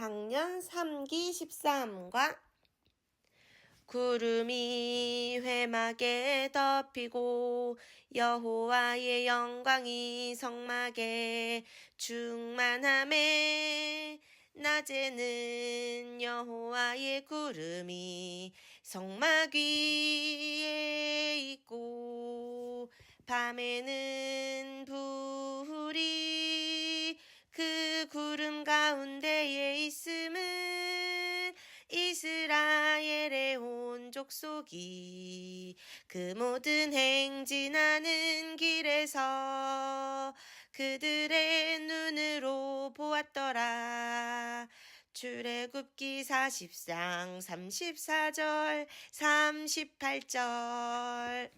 작년 3기 13과 구름이 회막에 덮이고 여호와의 영광이 성막에 충만함에 낮에는 여호와의 구름이 성막 위에 있고 밤에는 그 구름 가운데에 있음을 이스라엘의 온 족속이 그 모든 행진하는 길에서 그들의 눈으로 보았더라. 출애굽기 40장 34절 38절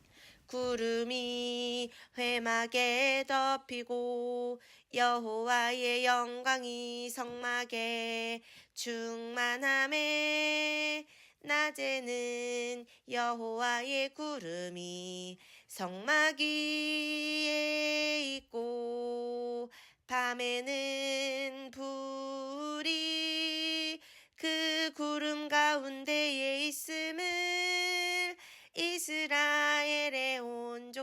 구름이 회막에 덮이고 여호와의 영광이 성막에 충만함에 낮에는 여호와의 구름이 성막 위에 있고 밤에는 불이 그 구름 가운데에 있음을 이스라엘의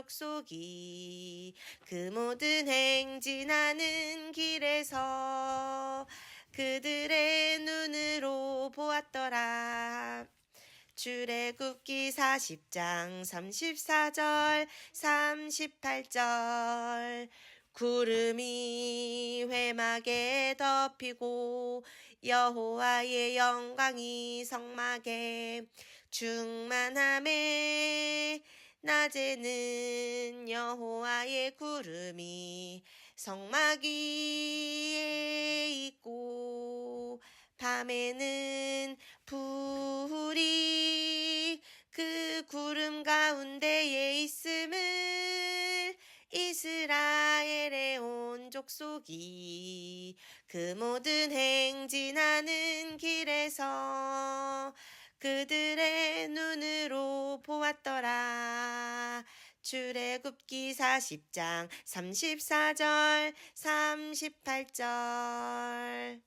온 족속이 그 모든 행진하는 길에서 그들의 눈으로 보았더라. 출애굽기 40장 34절 38절 구름이 회막에 덮이고 여호와의 영광이 성막에 충만함에 낮에는 여호와의 구름이 성막 위에 있고 밤에는 불이 그 구름 가운데에 있음을 이스라엘의 온 족속이 그 모든 행진하는 길에서 그들의 출애굽기 40장 34절 38절